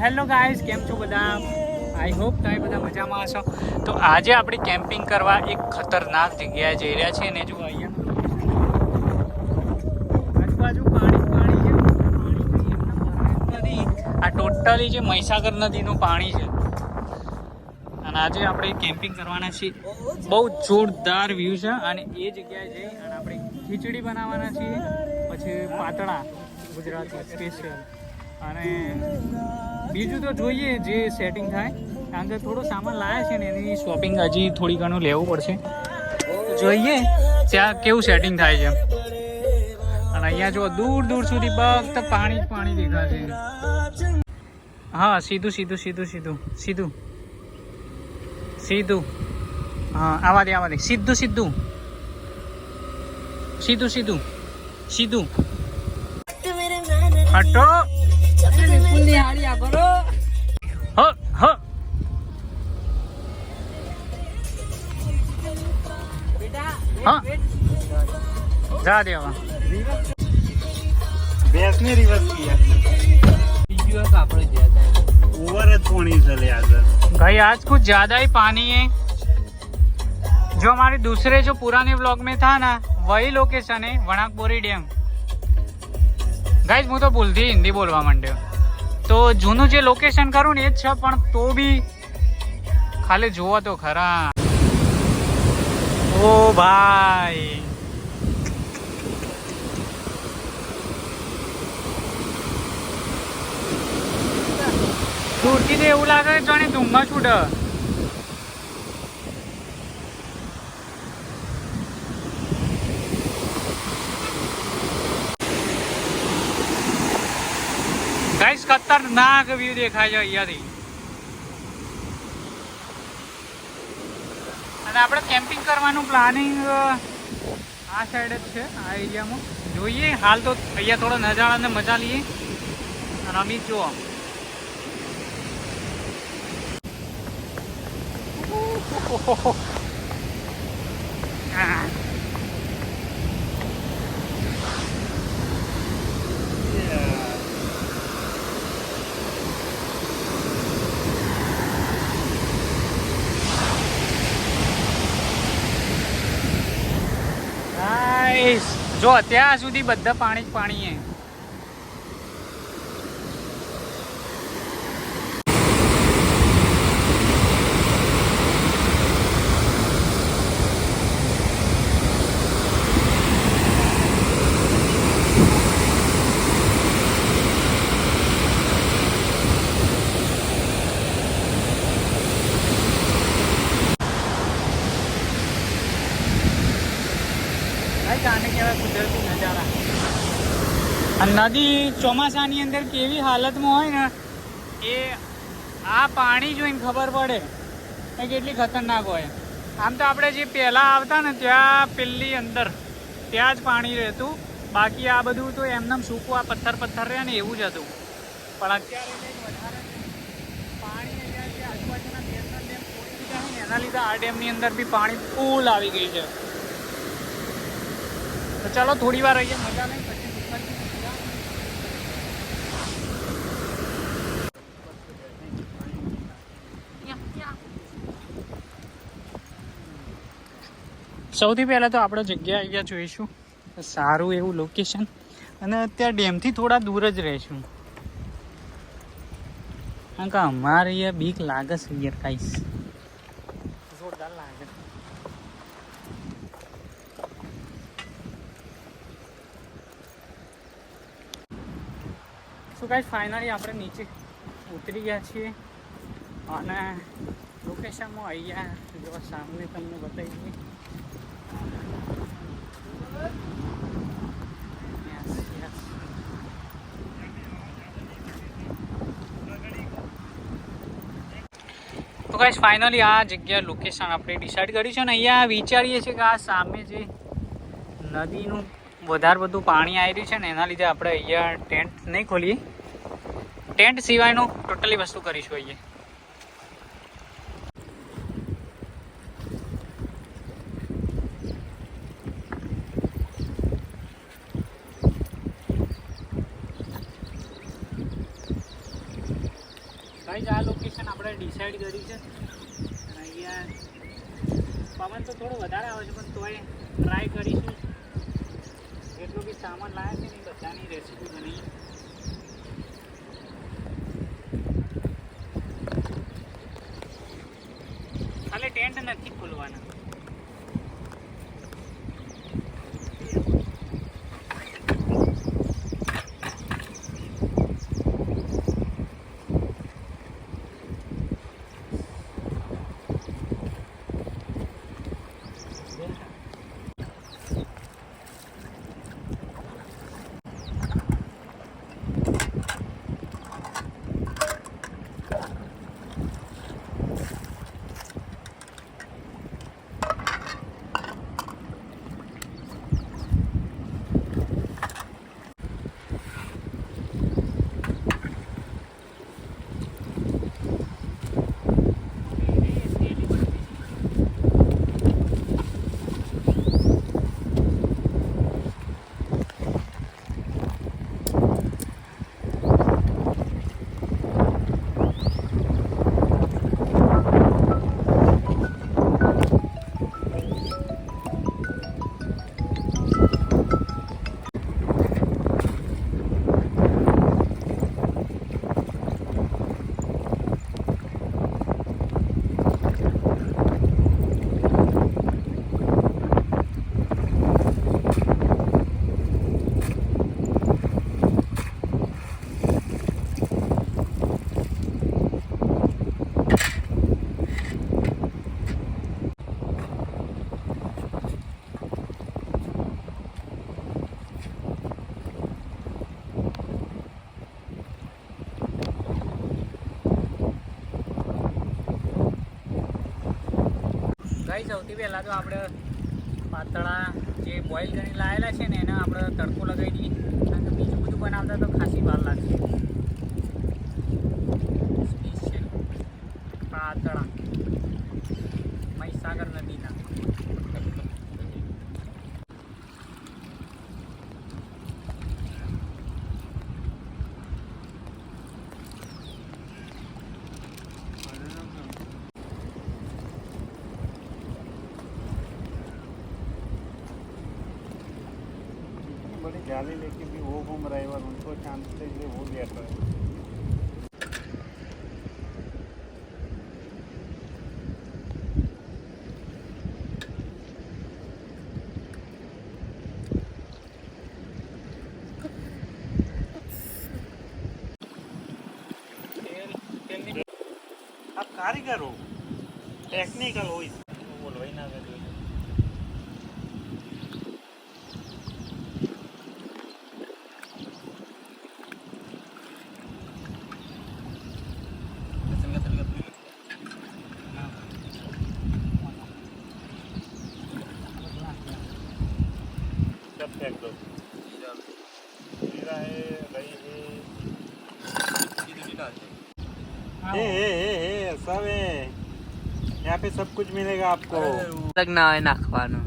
Hello guys, કેમ છો બધા? આઈ હોપ તમે બધા મજામાં હશો. તો આજે આપણે કેમ્પિંગ કરવા એક ખતરનાક જગ્યાએ જઈ રહ્યા છીએ અને જો અહીંયા આજુબાજુ પાણી પાણી છે. આ ટોટલી જે મહીસાગર નદીનું પાણી છે. અને આજે આપણે કેમ્પિંગ કરવાના છીએ. બહુ જોરદાર વ્યૂ છે અને એ જગ્યાએ જઈ અને આપણે ખીચડી બનાવવાના છીએ. પછી પાતળા ગુજરાતી સ્પેશિયલ અને બીજું તો જોઈએ જે સેટિંગ થાય. કારણ કે થોડો સામાન લાયા છે ને એની શોપિંગ હજી થોડી ઘણું લેવું પડશે. જોઈએ ત્યાં કેવું સેટિંગ થાય છે. અને અહીંયા જો દૂર દૂર સુધી ફક્ત પાણી જ પાણી દેખાશે હા, સીધું સીધું સીધું સીધું સીધું. સીધું. હા, આવા દે આવા દે. સીધું સીધું. સીધું સીધું. સીધું. હટો. જા દેવા ભેંસ ને રિવર્સ બીજું એક આપણે જ્યાં ઓવર જ પોણી છે લે આજે भाई आज कुछ ज्यादा ही पानी है जो हमारे दूसरे जो पुराने ब्लॉग में था ना वही लोकेशन है वणाकबोरी डैम ગાઈઝ હું તો ભૂલથી હિન્દી બોલવા માંડ્યો. તો જૂનું જે લોકેશન કરું ને એ જ છે, પણ તો બી ખાલી જુઓ તો ખરા. ઓ ભાઈ. દૂરથી તો એવું લાગે જાણે ધૂમમાં છૂટે ગાઈસ ખતરનાક વ્યૂ દેખાય છે અહીંયાથી. અને આપણે કેમ્પિંગ કરવાનું પ્લાનિંગ આ સાઈડ જ છે, આ એરિયામાં જોઈએ, હાલ તો અહીંયા થોડો નજારાને મજા લઈએ. અને અમે જુઓ Ah. જો ત્યાં સુધી બધા પાણી જ પાણી છે ભાઈ આને કહેવાય કુદરતી નજારા આ નદી ચોમાસાની અંદર કેવી હાલતમાં હોય ને, એ આ પાણી જોઈને ખબર પડે કે કેટલી ખતરનાક હોય. આમ તો આપણે જે પહેલાં આવતા ને ત્યાં પેલી અંદર ત્યાં જ પાણી રહેતું. બાકી આ બધું તો એમનેમ સૂકું, આ પથ્થર પથ્થર રહે ને એવું જ હતું. પણ અત્યારે વધારે પાણી આજુબાજુના બે ડેમ ને, એના લીધે આ ડેમની અંદર બી પાણી ફૂલ આવી ગઈ છે. તો ચાલો થોડી વાર અહીંયા મજા લઈ પછી દુપારની મજા. સૌથી પહેલાં તો આપણે જગ્યા અહીંયા જોઈશું. સારું એવું લોકેશન અને અત્યારે ડેમથી થોડા દૂર જ રહીશું. કારણ કે અમારે અહીંયા બીક લાગે છે યાર કાંઈ જોરદાર લાગે. સો ગાઈસ ફાઇનલી આપણે નીચે ઉતરી ગયા છીએ. અને લોકેશનમાં અહીંયા જો સામે તમને બતાવી દઈએ ગાઈસ ફાઇનલી આ જગ્યા લોકેશન આપણે ડિસાઈડ કરી છે ને અહીંયા વિચારીએ છીએ કે આ સામે જે નદીનું વધારે બધું પાણી આવી રહ્યું છે ને એના લીધે આપણે અહીંયા ટેન્ટ નહીં ખોલીએ. ટેન્ટ સિવાયનું ટોટલી વસ્તુ કરીશું અહીંયા ગાઈઝ આ લોકેશન ડિસાઈડ કરી છે. અને અહીંયા પવન તો થોડો વધારે આવે છે, પણ તોય ટ્રાય કરીશું. જેટલો બી સામાન લાવે છે ને બધાની રેસીપી બનાવી ગાઈ સૌથી પહેલાં તો આપણે પાતળા જે બોઇલ કરીને લાવેલા છે ને એને આપણે તડકો લગાવી દઈએ. કારણ કે બીજું બધું બનાવતા તો ખાસી વાર લાગશે. जाली लेके भी वो घूम रहे और उनको चाँद से ये वो गया था। आप कारीगर हो टेक्निकल हो इस ए सब है यहाँ पे सब कुछ मिलेगा आपको लगना है नाखवानो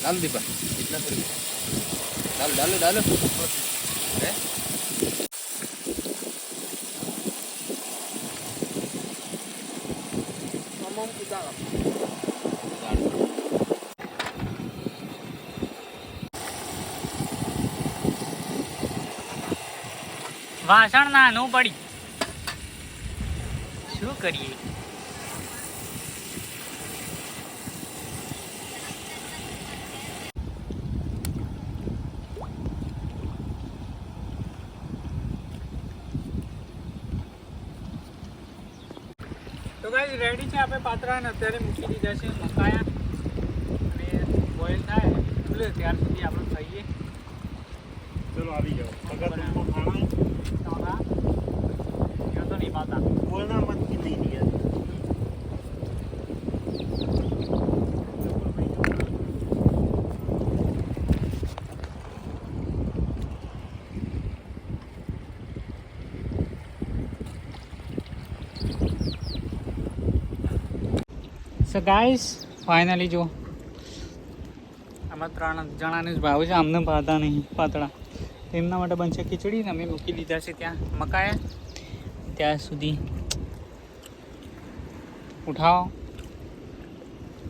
નાખવાનું डाल दीपा इतना थोड़ी डाल डालो डालो है વાસણ નાનું પડી શું કરીએ ત્રણ પાત્રાને અત્યારે મૂકી દીધા છે મકાયા. અને બોઇલ થાય એટલે ત્યાર સુધી આપણે ખાઈએ. ચલો આવી જાઓ. ખાવા તો નહીં પાતા બોલના સો ગાઈસ ફાઇનલી જો. આમાં ત્રણ જણાને જ ભાવ છે આમને ભાતા નહીં પાતળા. એમના માટે બનશે ખીચડી અમે મૂકી દીધા છે ત્યાં મકાયા ત્યાં સુધી ઉઠાવો.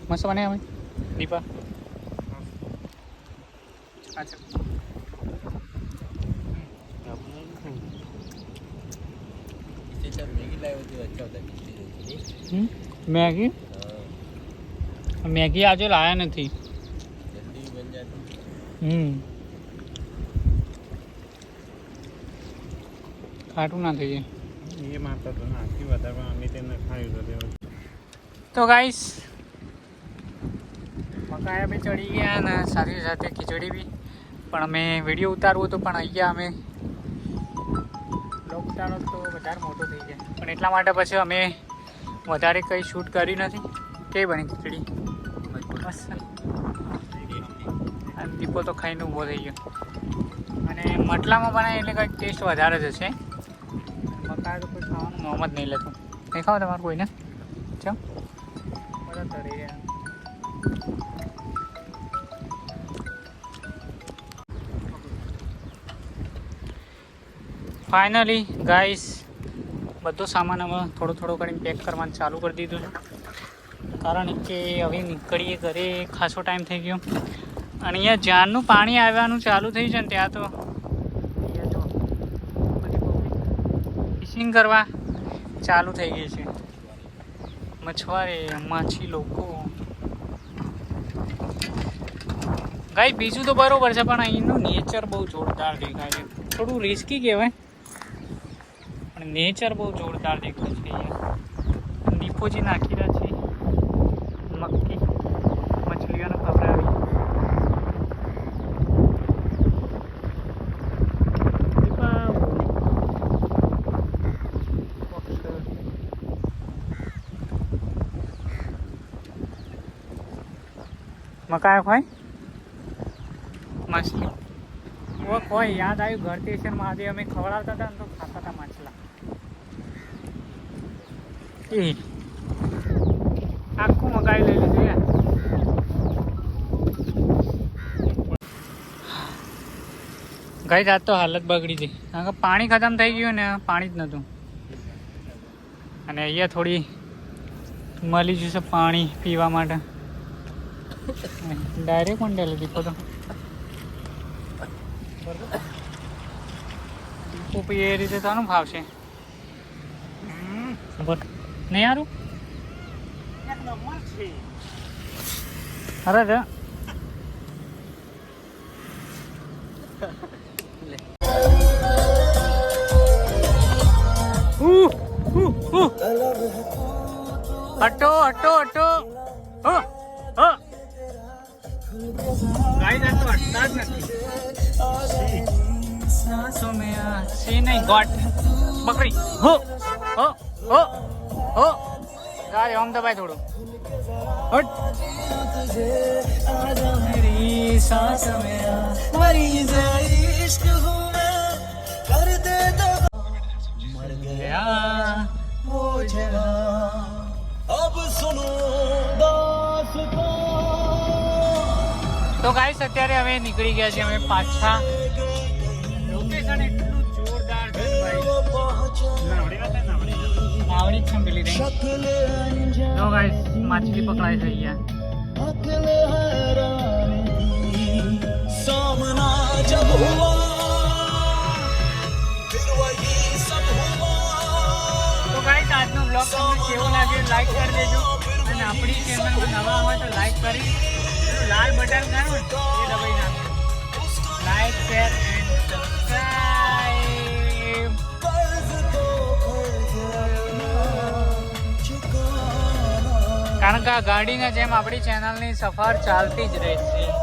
મસ્ત બને હવે દીપા. અચ્છા મેગી? મેગી આજે લાયા નથી. હમ. ખાટું ના થઈ જાય. તો ગાઈસ મકાયા બી ચડી ગયા અને સાથે સાથે ખીચડી બી. પણ અમે વીડિયો ઉતારવું હતું પણ અહીંયા અમે લોકડાઉન તો વધારે મોટો થઈ ગયા પણ એટલા માટે પછી અમે વધારે કંઈ શૂટ કરી નથી. કેવી બની ખીચડી? મસ્ત અને દીપો તો ખાઈને ઊભો થઈ ગયો. અને મટલામાં બનાવે એટલે કંઈક ટેસ્ટ વધારે જ હશે. મકા તો કોઈ ખાવાનું મોમ જ નહીં લેતું. નહીં ખાવ તમારું કોઈને? ચમ બધા તરી રહ્યા. ફાઇનલી ગાઈસ બધો સામાન અમે થોડો થોડો કરીને પેક કરવાનું ચાલુ કરી દીધું છે. કારણ કે હવે નીકળીએ ઘરે, ખાસો ટાઈમ થઈ ગયો. અને અહીંયા જાનનું પાણી આવવાનું ચાલુ થઈ છે ને ત્યાં તો. ફિશિંગ કરવા ચાલુ થઈ ગઈ છે. મછવારે માછી લોકો. ગાઈ બીજું તો બરોબર છે, પણ અહીંનું નેચર બહુ જોરદાર દેખાય છે. થોડું રિસ્કી કહેવાય. પણ નેચર બહુ જોરદાર દેખાય છે અહીંયા. ડીપોજી નાખી રહ્યા છે. મકાઈ હોય? માછલી. ઓ કોઈ યાદ આવ્યું? ઘર સ્ટેશન આજે અમે ખવડાવતા હતા ને તો ખાતા હતા માછલા. એ. આખું મકાઈ લઈ લીધું યાર. ગઈ રાત તો હાલત બગડી હતી કારણ કે પાણી ખતમ થઈ ગયું ને પાણી જ નહોતું અને અહીંયા થોડી મળી જશે પાણી પીવા માટે. મંડેલો દીપો તો દીપો પીએ એ રીતે તને ભાવશે બોલ નહીં છે અરે રે. હટો હટો હટો पाहिजे असं वाटतात नक्की सोम्या शी नाही गॉट बकरी। हो हो हो हो। अरे हम तो दबाय थोडं। हट। मेरी सांस में मरी जाए इश्क हूँ मैं कर दे दो मर गया। वो जगह તો ગાઈસ અત્યારે હવે નીકળી ગયા છે અમે પાછા. લોકેશન એટલું જોરદાર નાવડી છે પેલી રહી તો ગાઈસ માછલી પકડાઈ છે અહીંયા. સામના જબ હુઆ તો ગાઈસ આજનો બ્લોગ તમને કેવો લાગ્યો? લાઈક કરી દેજો. અને આપણી ચેનલમાં નવા હોય તો લાઈક કરી. લાલ બટન કરો તો એ દબાઈ નાખો. લાઈક શેર કારણ કે આ ગાડીને જેમ આપણી ચેનલની સફર ચાલતી જ રહે છે.